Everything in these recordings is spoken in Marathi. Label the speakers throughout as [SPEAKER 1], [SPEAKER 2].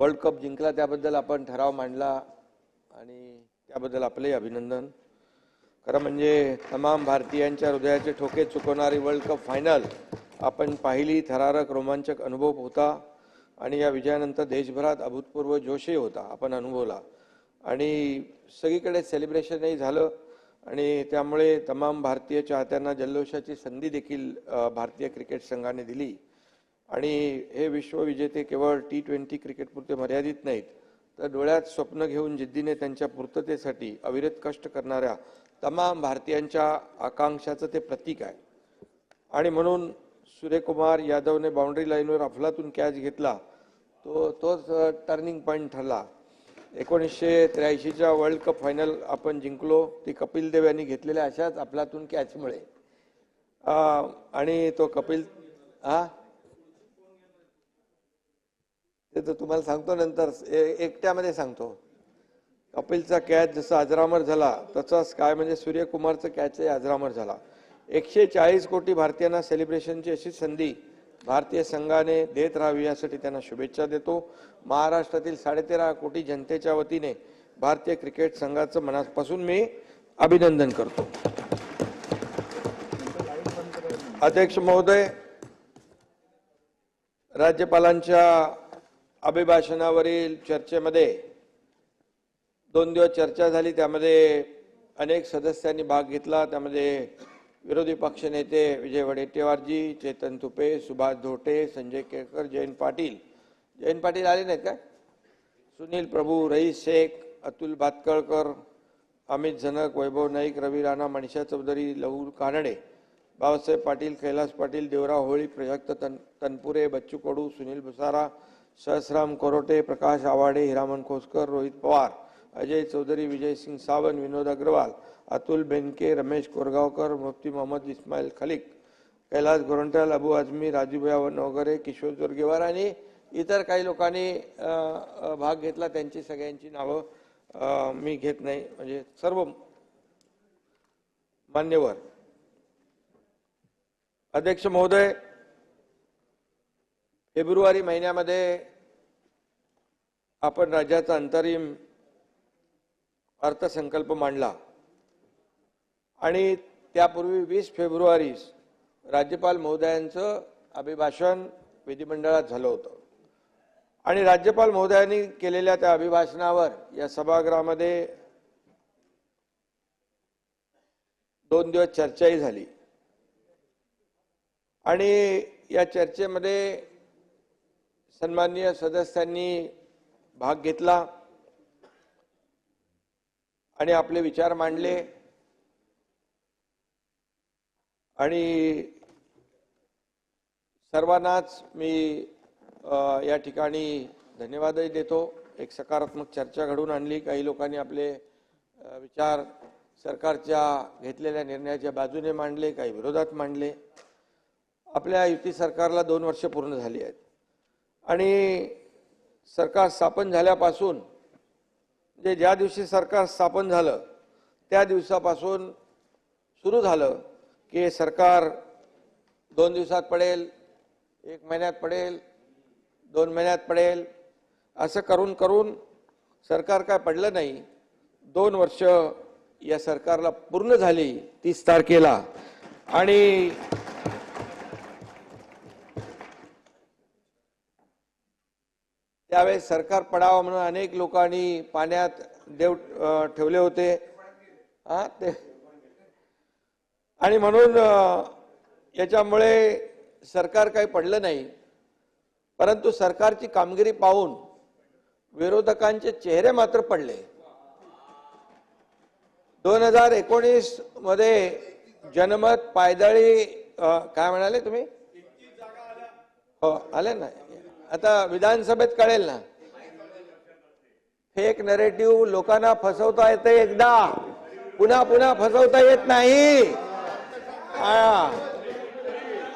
[SPEAKER 1] वर्ल्ड कप जिंकला त्याबद्दल आपण ठराव मांडला आणि त्याबद्दल आपले अभिनंदन. खरं म्हणजे तमाम भारतीयांच्या हृदयाचे ठोके चुकवणारी वर्ल्ड कप फायनल आपण पाहिली. थरारक रोमांचक अनुभव होता आणि या विजयानंतर देशभरात अभूतपूर्व जोशही होता आपण अनुभवला. आणि सगळीकडे सेलिब्रेशनही झालं आणि त्यामुळे तमाम भारतीय चाहत्यांना जल्लोषाची संधी देखील भारतीय क्रिकेट संघाने दिली. आणि हे विश्वविजेते केवळ टी ट्वेंटी क्रिकेटपुरते मर्यादित नाहीत तर डोळ्यात स्वप्न घेऊन जिद्दीने त्यांच्या पूर्ततेसाठी अविरत कष्ट करणाऱ्या तमाम भारतीयांच्या आकांक्षाचं ते प्रतीक आहे. आणि म्हणून सूर्यकुमार यादवने बाउंड्री लाईनवर अफलातून कॅच घेतला तो तोच टर्निंग पॉईंट ठरला. एकोणीसशे त्र्याऐंशीच्या वर्ल्ड कप फायनल आपण जिंकलो ती कपिल देव यांनी घेतलेल्या अशाच अफलातून कॅचमुळे आणि तो कपिल हा ते तर तुम्हाला सांगतो नंतर एकट्यामध्ये सांगतो. कपिलचा कॅच जसा अजरामर झाला तसाच काय म्हणजे सूर्यकुमारचा कॅचही अजरामर झाला. एकशे चाळीस कोटी भारतीयांना सेलिब्रेशनची अशी संधी भारतीय संघाने देत राहावी यासाठी त्यांना शुभेच्छा देतो. महाराष्ट्रातील साडेतेरा कोटी जनतेच्या वतीने भारतीय क्रिकेट संघाचं मनापासून मी अभिनंदन करतो. अध्यक्ष महोदय राज्यपालांच्या अभिभाषणावरील चर्चेमध्ये दोन दिवस चर्चा झाली. त्यामध्ये अनेक सदस्यांनी भाग घेतला. त्यामध्ये विरोधी पक्षनेते विजय वडेट्टेवारजी चेतन तुपे सुभाष धोटे संजय केळकर जयंत पाटील. जयंत पाटील आले नाहीत काय सुनील प्रभू रईस शेख अतुल भातकळकर अमित झनक वैभव नाईक रवी राणा मनीषा चौधरी लहू कानडे बाबासाहेब पाटील कैलास पाटील देवराव होळी प्रजक्त तन तनपुरे बच्चू कडू सुनील भुसारा सहसराम कोरोटे प्रकाश आवाडे हिरामन खोसकर रोहित पवार अजय चौधरी विजय सिंग सावंत विनोद अग्रवाल अतुल बेनके रमेश कोरगावकर मुफ्ती मोहम्मद इस्माईल खलिक कैलास गोरंटल अबू आझमी राजूभाई वगैरे किशोर जोरगेवार आणि इतर काही लोकांनी भाग घेतला. त्यांची सगळ्यांची नावं मी घेत नाही. म्हणजे सर्व मान्यवर. अध्यक्ष महोदय फेब्रुवारी महिन्यामध्ये आपण राज्याचा अंतरिम अर्थसंकल्प मांडला. आणि त्यापूर्वी वीस फेब्रुवारीस राज्यपाल महोदयांचं अभिभाषण विधिमंडळात झालं होतं. आणि राज्यपाल महोदयांनी केलेल्या त्या अभिभाषणावर या सभागृहामध्ये दोन दिवस चर्चाही झाली. आणि या चर्चेमध्ये सन्माननीय सदस्यांनी भाग घेतला आणि आपले विचार मांडले. आणि सर्वांनाच मी या ठिकाणी धन्यवादही देतो. एक सकारात्मक चर्चा घडून आणली. काही लोकांनी आपले विचार सरकारच्या घेतलेल्या निर्णयाच्या बाजूने मांडले काही विरोधात मांडले. आपल्या युती सरकारला दोन वर्ष पूर्ण झाली आहेत. आणि सरकार स्थापन झाल्यापासून म्हणजे ज्या दिवशी सरकार स्थापन झालं त्या दिवसापासून सुरू झालं की सरकार दोन दिवसात पडेल एक महिन्यात पडेल दोन महिन्यात पडेल असं करून करून सरकार काय पडलं नाही. दोन वर्ष या सरकारला पूर्ण झाली तीस तारखेला. आणि त्यावेळेस सरकार पडावं म्हणून अनेक लोकांनी पाण्यात देव ठेवले होते. हा ते. आणि म्हणून याच्यामुळे सरकार काही पडलं नाही. परंतु सरकारची कामगिरी पाहून विरोधकांचे चेहरे मात्र पडले. दोन हजार एकोणीसमध्ये जनमत पायदळी काय म्हणाले तुम्ही? हो आले ना. आता विधानसभेत कळेल ना. फेक नरेटिव्ह लोकांना फसवता येते एकदा. पुन्हा पुन्हा फसवता येत नाही.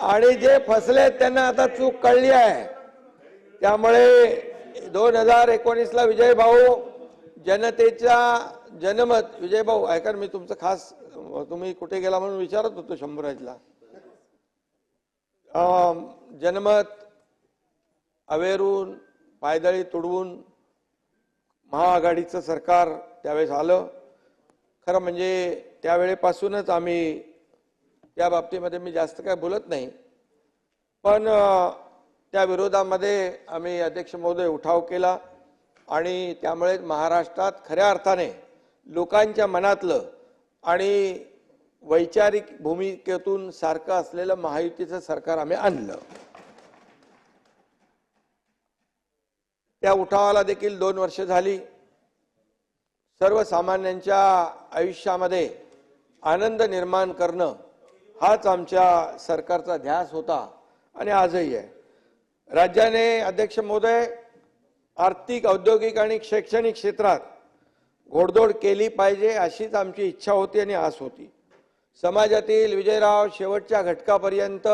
[SPEAKER 1] आणि जे फसले त्यांना आता चूक कळली आहे. त्यामुळे दोन हजार एकोणीसला विजय भाऊ जनतेचा जनमत. विजय भाऊ ऐका मी तुमचं खास तुम्ही कुठे गेला म्हणून विचारत होतो शंभराजला. अं, जनमत अवेरून पायदळी तुडवून महाआघाडीचं सरकार त्यावेळेस आलं. खरं म्हणजे त्यावेळेपासूनच आम्ही त्या बाबतीमध्ये मी जास्त काय बोलत नाही. पण त्या विरोधामध्ये आम्ही अध्यक्ष महोदय उठाव केला आणि त्यामुळे महाराष्ट्रात खऱ्या अर्थाने लोकांच्या मनातलं आणि वैचारिक भूमिकेतून सारखं असलेलं महायुतीचं सरकार आम्ही आणलं. त्या उठावाला देखील दोन वर्ष झाली. सर्वसामान्यांच्या आयुष्यामध्ये आनंद निर्माण करणं हाच आमच्या सरकारचा ध्यास होता आणि आजही आहे. राज्याने अध्यक्ष महोदय आर्थिक औद्योगिक आणि शैक्षणिक क्षेत्रात घोडदौड केली पाहिजे अशीच आमची इच्छा होती आणि आस होती. समाजातील विजयराव शेवटच्या घटकापर्यंत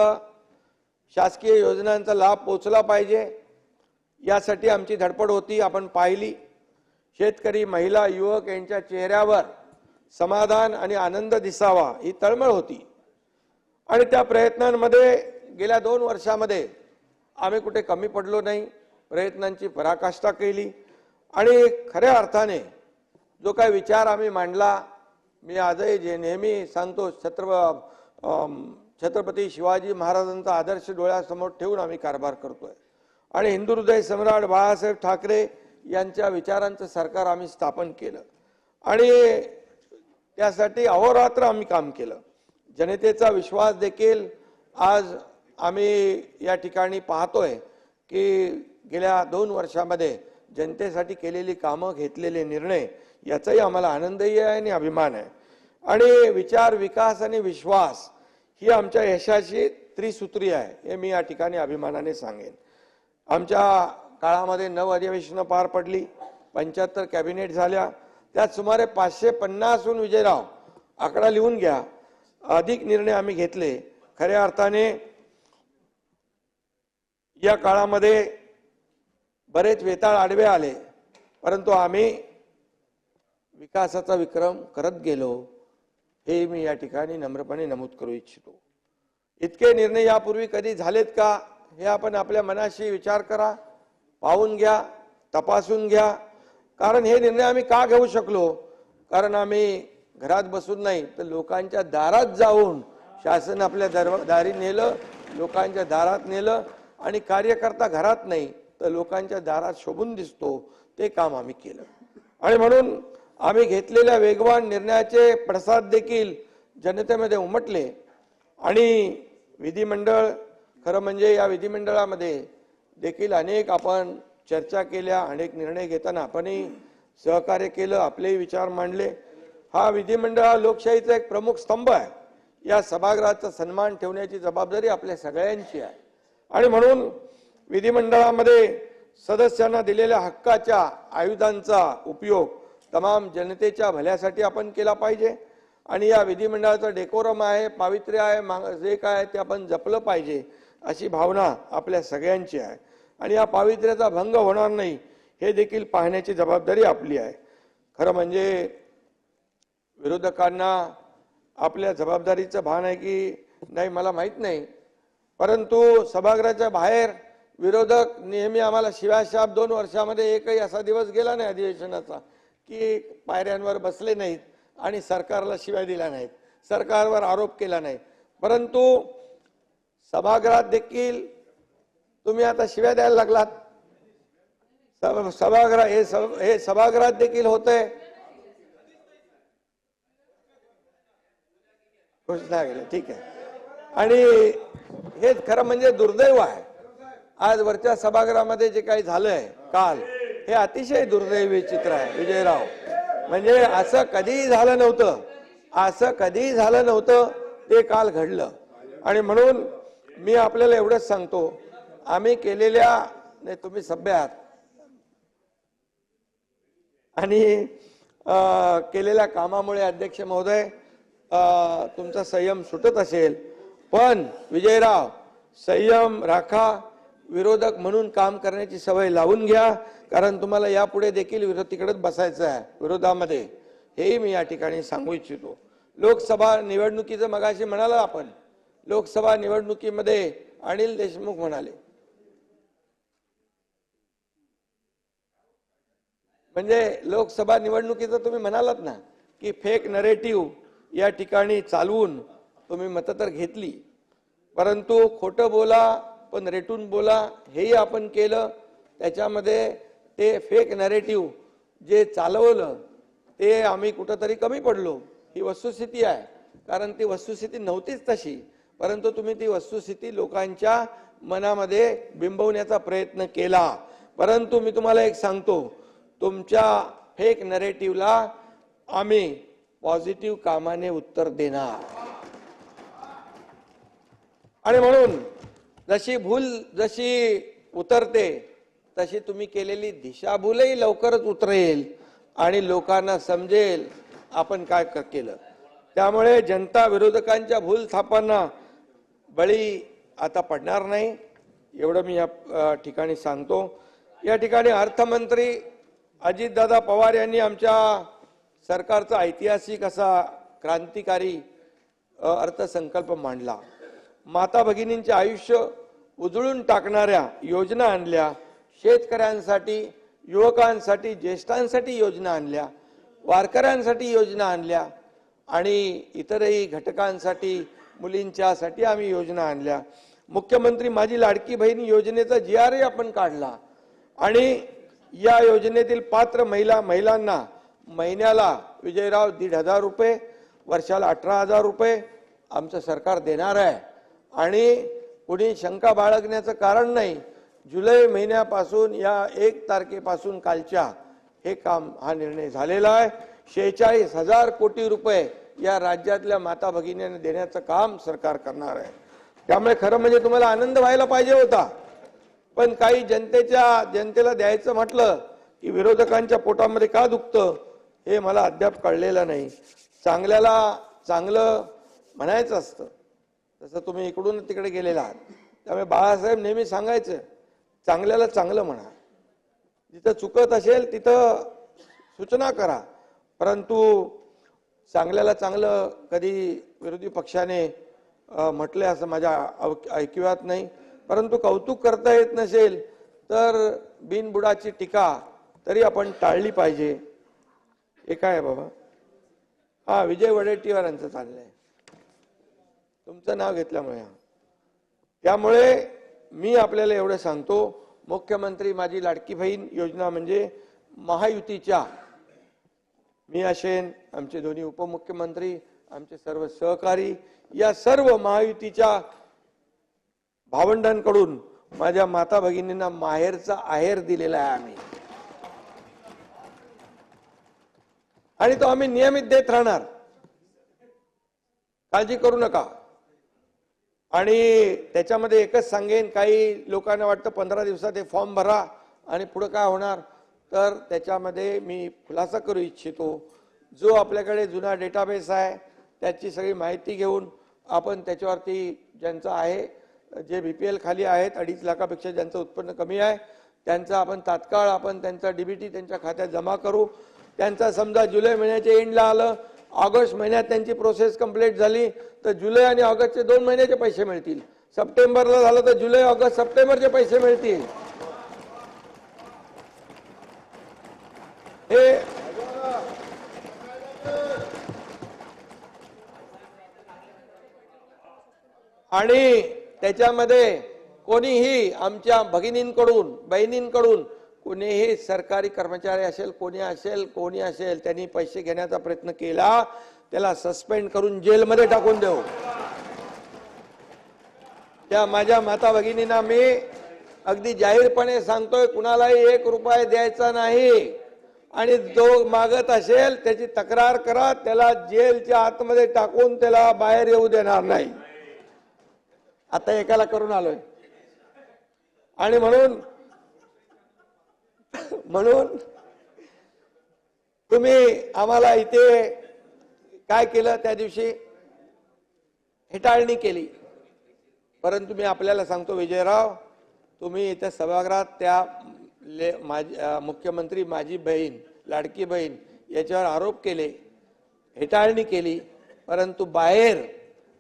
[SPEAKER 1] शासकीय योजनांचा लाभ पोचला पाहिजे. यासाठी आमची धडपड होती. आपण पाहिली. शेतकरी महिला युवक यांच्या चेहऱ्यावर समाधान आणि आनंद दिसावा ही तळमळ होती. आणि त्या प्रयत्नांमध्ये गेल्या दोन वर्षामध्ये आम्ही कुठे कमी पडलो नाही. प्रयत्नांची पराकाष्ठा केली. आणि खऱ्या अर्थाने जो काय विचार आम्ही मांडला मी आजही जे नेहमी सांगतो छत्रप छत्रपती शिवाजी महाराजांचा आदर्श डोळ्यासमोर ठेवून आम्ही कारभार करतोय. आणि हिंदू हृदय सम्राट बाळासाहेब ठाकरे यांच्या विचारांचं सरकार आम्ही स्थापन केलं. आणि त्यासाठी अहोरात्र आम्ही काम केलं. जनतेचा विश्वास देखील आज आम्ही या ठिकाणी पाहतोय की गेल्या दोन वर्षामध्ये जनतेसाठी केलेली कामं घेतलेले निर्णय याचाही आम्हाला आनंदही आहे आणि अभिमान आहे. आणि विचार विकास आणि विश्वास ही आमच्या यशाची त्रिसूत्री आहे हे मी या ठिकाणी अभिमानाने सांगेन. आमच्या काळामध्ये नऊ अधिवेशनं पार पडली पंच्याहत्तर कॅबिनेट झाल्या. त्यात सुमारे पाचशे पन्नासहून विजयराव आकडा लिहून घ्या. अधिक निर्णय आम्ही घेतले. खऱ्या अर्थाने या काळामध्ये बरेच वेताळ आडवे आले. परंतु आम्ही विकासाचा विक्रम करत गेलो हे मी या ठिकाणी नम्रपणे नमूद करू इच्छितो. इतके निर्णय यापूर्वी कधी झालेत का? हे आपण आपल्या मनाशी विचार करा पाहून घ्या तपासून घ्या. कारण हे निर्णय आम्ही का घेऊ शकलो? कारण आम्ही घरात बसून नाही तर लोकांच्या दारात जाऊन शासन आपल्या दर दारी नेलं लोकांच्या दारात नेलं आणि कार्यकर्ता घरात नाही तर लोकांच्या दारात शोभून दिसतो ते काम आम्ही केलं. आणि म्हणून आम्ही घेतलेल्या वेगवान निर्णयाचे पडसाद देखील जनतेमध्ये उमटले. आणि विधिमंडळ खरं म्हणजे या विधिमंडळामध्ये देखील अनेक आपण चर्चा केल्या अनेक निर्णय घेताना आपणही सहकार्य केलं आपलेही विचार मांडले. हा विधिमंडळ हा लोकशाहीचा एक प्रमुख स्तंभ आहे. या सभागृहाचा सन्मान ठेवण्याची जबाबदारी आपल्या सगळ्यांची आहे. आणि म्हणून विधिमंडळामध्ये सदस्यांना दिलेल्या हक्काच्या आयुधांचा उपयोग तमाम जनतेच्या भल्यासाठी आपण केला पाहिजे. आणि या विधिमंडळाचं डेकोरम आहे पावित्र्य आहे मा- जे काय आहे ते आपण जपलं पाहिजे. अशी भावना आपल्या सगळ्यांची आहे. आणि या पावित्र्याचा भंग होणार नाही हे देखील पाहण्याची जबाबदारी आपली आहे. खरं म्हणजे विरोधकांना आपल्या जबाबदारीचं भान आहे की नाही मला माहीत नाही. परंतु सभागृहाच्या बाहेर विरोधक नेहमी आम्हाला शिवाशाप दोन वर्षामध्ये एकही असा दिवस गेला नाही अधिवेशनाचा की पायऱ्यांवर बसले नाहीत आणि सरकारला शिवाय दिल्या नाहीत. सरकारवर आरोप केला नाही. परंतु सभागृहात देखील तुम्ही आता शिव्या द्यायला लागलात. सभागृह हे हे सभागृहात देखील होतंय. घोषणा केली ठीक आहे. आणि हे खरं म्हणजे दुर्दैव आहे. आज वरच्या सभागृहामध्ये जे काही झालंय काल हे अतिशय दुर्दैवी चित्र आहे विजयराव. म्हणजे असं कधीही झालं नव्हतं. असं कधीही झालं नव्हतं ते काल घडलं. आणि म्हणून मी आपल्याला एवढंच सांगतो आम्ही केलेल्या नाही तुम्ही सभ्य आहात. आणि केलेल्या कामामुळे अध्यक्ष महोदय तुमचा संयम सुटत असेल. पण विजयराव संयम राखा विरोधक म्हणून काम करण्याची सवय लावून घ्या कारण तुम्हाला यापुढे देखील विरोधीकडेच बसायचं आहे विरोधामध्ये. हेही मी या ठिकाणी सांगू इच्छितो. लोकसभा निवडणुकीचं मगाशी म्हणाला आपण. लोकसभा निवडणुकीमध्ये अनिल देशमुख म्हणाले. म्हणजे लोकसभा निवडणुकीचं तुम्ही म्हणालात ना की फेक नरेटिव्ह या ठिकाणी चालवून तुम्ही मतं तर घेतली. परंतु खोटं बोला पण रेटून बोला हेही आपण केलं. त्याच्यामध्ये ते फेक नरेटिव्ह जे चालवलं ते आम्ही कुठंतरी कमी पडलो. ही वस्तुस्थिती आहे. कारण ती वस्तुस्थिती नव्हतीच तशी. परंतु तुम्ही ती वस्तुस्थिती लोकांच्या मनामध्ये बिंबवण्याचा प्रयत्न केला. परंतु मी तुम्हाला एक सांगतो तुमच्या फेक नरेटिव्हला आम्ही पॉझिटिव्ह कामाने उत्तर देणार. आणि म्हणून जशी भूल जशी उतरते तशी तुम्ही केलेली दिशाभूलही लवकरच उतरेल आणि लोकांना समजेल आपण काय केलं. त्यामुळे जनता विरोधकांच्या भूल थापांना बळी आता पडणार नाही एवढं मी या ठिकाणी सांगतो. या ठिकाणी अर्थमंत्री अजितदादा पवार यांनी आमच्या सरकारचा ऐतिहासिक असा क्रांतिकारी अर्थसंकल्प मांडला. माता भगिनींचे आयुष्य उजळून टाकणाऱ्या योजना आणल्या शेतकऱ्यांसाठी युवकांसाठी ज्येष्ठांसाठी योजना आणल्या वारकऱ्यांसाठी योजना आणल्या आणि इतरही घटकांसाठी मुलींच्यासाठी आम्ही योजना आणल्या. मुख्यमंत्री माझी लाडकी बहीण योजनेचा जी आरही आपण काढला. आणि या योजनेतील पात्र महिला महिलांना महिन्याला विजयराव दीड हजार रुपये वर्षाला अठरा हजार रुपये आमचं सरकार देणार आहे. आणि कुणी शंका बाळगण्याचं कारण नाही जुलै महिन्यापासून या एक तारखेपासून कालच्या हे काम हा निर्णय झालेला आहे. शेहेचाळीस हजार कोटी रुपये या राज्यातल्या माता भगिनींना देण्याचं काम सरकार करणार आहे. त्यामुळे खरं म्हणजे तुम्हाला आनंद व्हायला पाहिजे होता. पण काही जनतेच्या जनतेला द्यायचं म्हटलं की विरोधकांच्या पोटामध्ये का दुखतं हे मला अद्याप कळलेलं नाही. चांगल्याला चांगलं म्हणायचं असतं. तसं तुम्ही इकडून तिकडे गेलेला आहात. त्यामुळे बाळासाहेब नेहमी सांगायचं चांगल्याला चांगलं म्हणा. जिथं चुकत असेल तिथं सूचना करा. परंतु चांगल्याला चांगलं कधी विरोधी पक्षाने म्हटले असं माझ्या अव- ऐकिवात नाही. परंतु कौतुक करता येत नसेल तर बिनबुडाची टीका तरी आपण टाळली पाहिजे. हे काय आहे बाबा? हा विजय वडेट्टीवारांचं चाललंय. तुमचं नाव घेतल्यामुळे. त्यामुळे मी आपल्याला एवढं सांगतो मुख्यमंत्री माझी लाडकी बहीण योजना म्हणजे महायुतीच्या. मी असेन आमचे दोन्ही उपमुख्यमंत्री आमचे सर्व सहकारी या सर्व महायुतीच्या भावंडांकडून माझ्या माता भगिनींना माहेरचा आहेर दिलेला आहे आम्ही. आणि तो आम्ही नियमित देत राहणार. काळजी करू नका. आणि त्याच्यामध्ये एकच सांगेन काही लोकांना वाटतं पंधरा दिवसात हे फॉर्म भरा आणि पुढं काय होणार? तर त्याच्यामध्ये मी खुलासा करू इच्छितो. जो आपल्याकडे जुना डेटाबेस आहे त्याची सगळी माहिती घेऊन आपण त्याच्यावरती ज्यांचं आहे जे बी पी एल खाली आहेत अडीच लाखापेक्षा ज्यांचं उत्पन्न कमी आहे त्यांचं आपण तात्काळ आपण त्यांचा डीबीटी त्यांच्या खात्यात जमा करू. त्यांचा समजा जुलै महिन्याच्या एंडला आलं ऑगस्ट महिन्यात त्यांची प्रोसेस कंप्लीट झाली तर जुलै आणि ऑगस्टचे दोन महिन्याचे पैसे मिळतील. सप्टेंबरला झालं तर जुलै ऑगस्ट सप्टेंबरचे पैसे मिळतील. हे आणि त्याच्यामध्ये कोणीही आमच्या भगिनींकडून बहिणींकडून कोणीही सरकारी कर्मचारी असेल कोणी असेल कोणी असेल त्यांनी पैसे घेण्याचा प्रयत्न केला त्याला सस्पेंड करून जेलमध्ये टाकून देऊ. त्या माझ्या माता भगिनींना मी अगदी जाहीरपणे सांगतोय कुणालाही एक रुपये द्यायचा नाही. आणि जो मागत असेल त्याची तक्रार करा त्याला जेलच्या आतमध्ये टाकून त्याला बाहेर येऊ देणार नाही. आता एकाला करून आलोय. आणि म्हणून म्हणून तुम्ही आम्हाला इथे काय केलं त्या दिवशी? हेटाळणी केली. परंतु मी आपल्याला सांगतो विजयराव तुम्ही इथे सभागृहात त्या ले माझी मुख्यमंत्री माझी बहीण लाडकी बहीण याच्यावर आरोप केले. हिटाळणी केली. परंतु बाहेर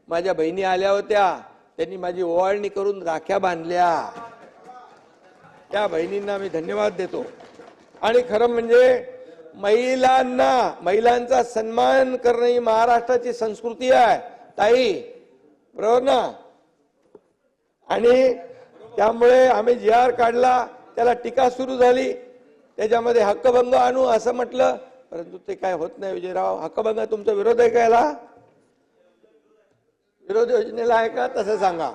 [SPEAKER 1] माझ्या बहिणी आल्या होत्या. त्यांनी माझी ओवाळणी करून राख्या बांधल्या. त्या बहिणींना मी धन्यवाद देतो. आणि खरं म्हणजे महिलांना महिलांचा सन्मान करणं ही महाराष्ट्राची संस्कृती आहे. ताई बरोबर ना? आणि त्यामुळे आम्ही जी आर काढला त्याला टीका सुरू झाली. त्याच्यामध्ये हक्कभंग आणू असं म्हटलं. परंतु ते काय होत नाही विजयराव. हक्कभंग तुमचा विरोध आहे का याला? विरोध योजनेला आहे का? तसं सांगा.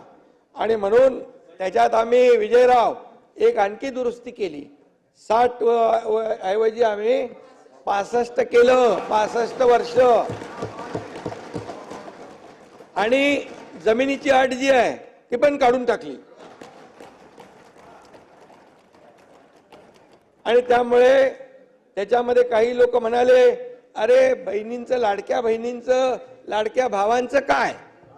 [SPEAKER 1] आणि म्हणून त्याच्यात आम्ही विजयराव एक आणखी दुरुस्ती केली. साठ व- ऐवजी आम्ही पासष्ट केलं. पासष्ट वर्ष. आणि जमिनीची अट जी आहे ती पण काढून टाकली. आणि त्यामुळे त्याच्यामध्ये काही लोक म्हणाले अरे बहिणींचं लाडक्या बहिणींचं लाडक्या भावांचं काय?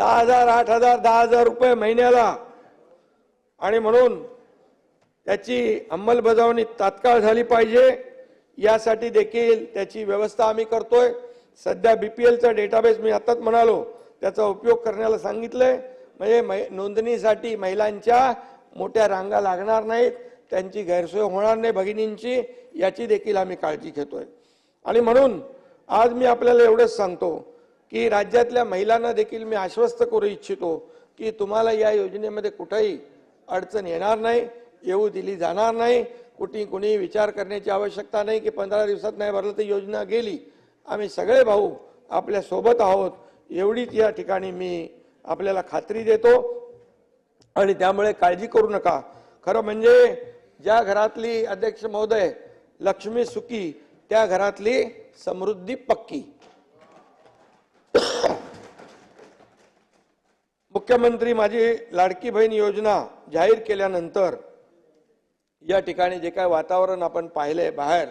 [SPEAKER 1] दहा हजार आठ हजार दहा हजार रुपये महिन्याला. आणि म्हणून त्याची अंमलबजावणी तात्काळ झाली पाहिजे. यासाठी देखील त्याची व्यवस्था आम्ही करतोय. सध्या बी पी एलचा डेटाबेस मी आताच म्हणालो त्याचा उपयोग करण्याला सांगितलंय. म्हणजे मै- नोंदणीसाठी महिलांच्या मोठ्या रांगा लागणार नाहीत. त्यांची गैरसोय होणार नाही भगिनींची याची देखील आम्ही काळजी घेतोय. आणि म्हणून आज मी आपल्याला एवढंच सांगतो की राज्यातल्या महिलांना देखील मी आश्वस्त करू इच्छितो की तुम्हाला या योजनेमध्ये कुठेही अडचण येणार नाही येऊ दिली जाणार नाही कुठे कुणी विचार करण्याची आवश्यकता नाही की पंधरा दिवसात नाही भरलं तर योजना गेली. आम्ही सगळे भाऊ आपल्यासोबत आहोत. एवढीच या ठिकाणी मी आपल्याला खात्री देतो आणि त्यामुळे काळजी करू नका. खरं म्हणजे ज्या घरातली अध्यक्ष महोदय लक्ष्मी सुखी त्या घरातली समृद्धी पक्की. मुख्यमंत्री माझी लाडकी बहीण योजना जाहीर केल्यानंतर या ठिकाणी जे काही वातावरण आपण पाहिलंय बाहेर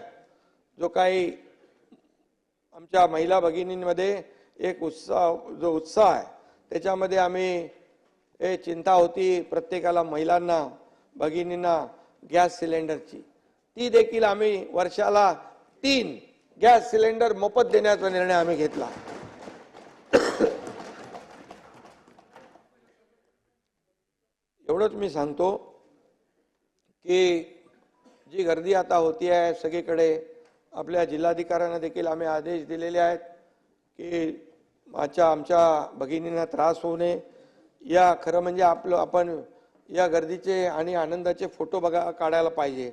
[SPEAKER 1] जो काही आमच्या महिला भगिनींमध्ये एक उत्साह जो उत्साह आहे त्याच्यामध्ये आम्ही हे चिंता होती प्रत्येकाला महिलांना भगिनींना गॅस सिलेंडरची. ती देखील आम्ही वर्षाला तीन गॅस सिलेंडर मोफत देण्याचा निर्णय आम्ही घेतला. एवढंच मी सांगतो की जी गर्दी आता होती आहे सगळीकडे आपल्या जिल्हाधिकाऱ्यांना देखील आम्ही आदेश दिलेले आहेत की माझ्या आमच्या भगिनींना त्रास होऊ नये. या खरं म्हणजे आपलं आपण या गर्दीचे आणि आनंदाचे फोटो बघा काढायला पाहिजे.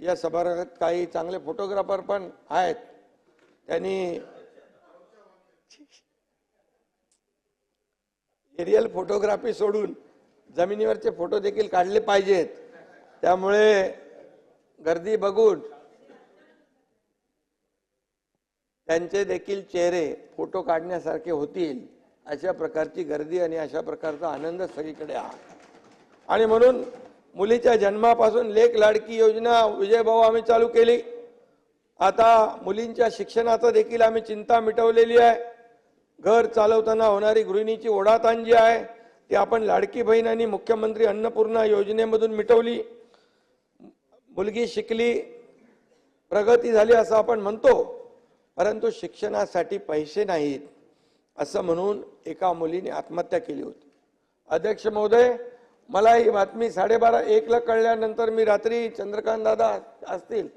[SPEAKER 1] या सभागृहात काही चांगले फोटोग्राफर पण आहेत. त्यांनी एरियल फोटोग्राफी सोडून जमिनीवरचे फोटो देखील काढले पाहिजेत. त्यामुळे गर्दी बघून त्यांचे देखील चेहरे फोटो काढण्यासारखे होतील अशा प्रकारची गर्दी आणि अशा प्रकारचा आनंद सगळीकडे आहे आणि म्हणून मुलीच्या जन्मापासून लेख लाडकी योजना विजयभाऊ आम्ही चालू केली. आता मुलींच्या शिक्षणाचं देखील आम्ही चिंता मिटवलेली आहे. घर चालवताना होणारी गृहिणीची ओढाताण जी आहे. ती आपण लाडकी बहीण आणि मुख्यमंत्री अन्नपूर्णा योजनेमधून मिटवली. मुलगी शिकली प्रगती झाली असं आपण म्हणतो परंतु शिक्षणासाठी पैसे नाहीत असं म्हणून एका मुलीने आत्महत्या केली होती. अध्यक्ष महोदय मला ही बातमी साडेबारा एकला कळल्यानंतर मी रात्री चंद्रकांत दादा असतील.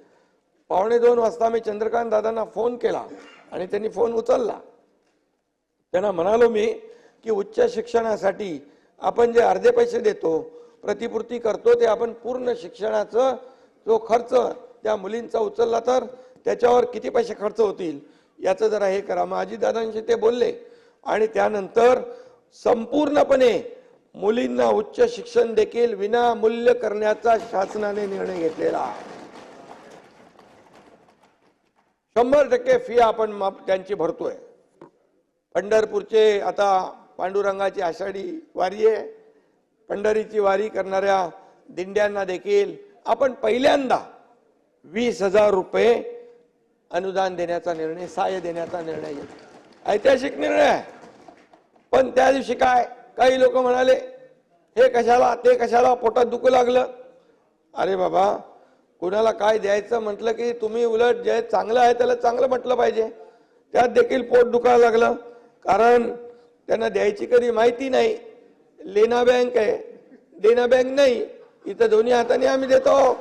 [SPEAKER 1] पावणे दोन वाजता मी चंद्रकांत दादांना फोन केला आणि त्यांनी फोन उचलला. त्यांना म्हणालो मी की उच्च शिक्षणासाठी आपण जे अर्धे पैसे देतो प्रतिपूर्ती करतो ते आपण पूर्ण शिक्षणाचं जो खर्च त्या मुलींचा उचलला तर त्याच्यावर किती पैसे खर्च होतील याचं जरा हे करा. मग अजितदादांशी ते बोलले. आणि त्यानंतर संपूर्णपणे मुलींना उच्च शिक्षण देखील विनामूल्य करण्याचा शासनाने निर्णय घेतलेला आहे. शंभर टक्के फी आपण माप- त्यांची भरतोय. पंढरपूरचे आता पांडुरंगाची आषाढी वारी आहे. पंढरीची वारी करणाऱ्या दिंड्यांना देखील आपण पहिल्यांदा वीस हजार रुपये अनुदान देण्याचा निर्णय सहाय्य देण्याचा निर्णय घेतला. ऐतिहासिक निर्णय आहे. पण त्या दिवशी काय? काही लोक म्हणाले हे कशाला? ते कशाला? पोटात दुखू लागलं. अरे बाबा कुणाला काय द्यायचं? म्हटलं की तुम्ही उलट जे चांगलं आहे त्याला चांगलं म्हटलं पाहिजे. त्यात देखील पोट दुखायला लागलं. कारण त्यांना द्यायची कधी माहिती नाही. लेना बँक आहे. देना बँक नाही. इथं दोन्ही हाताने आम्ही देतो.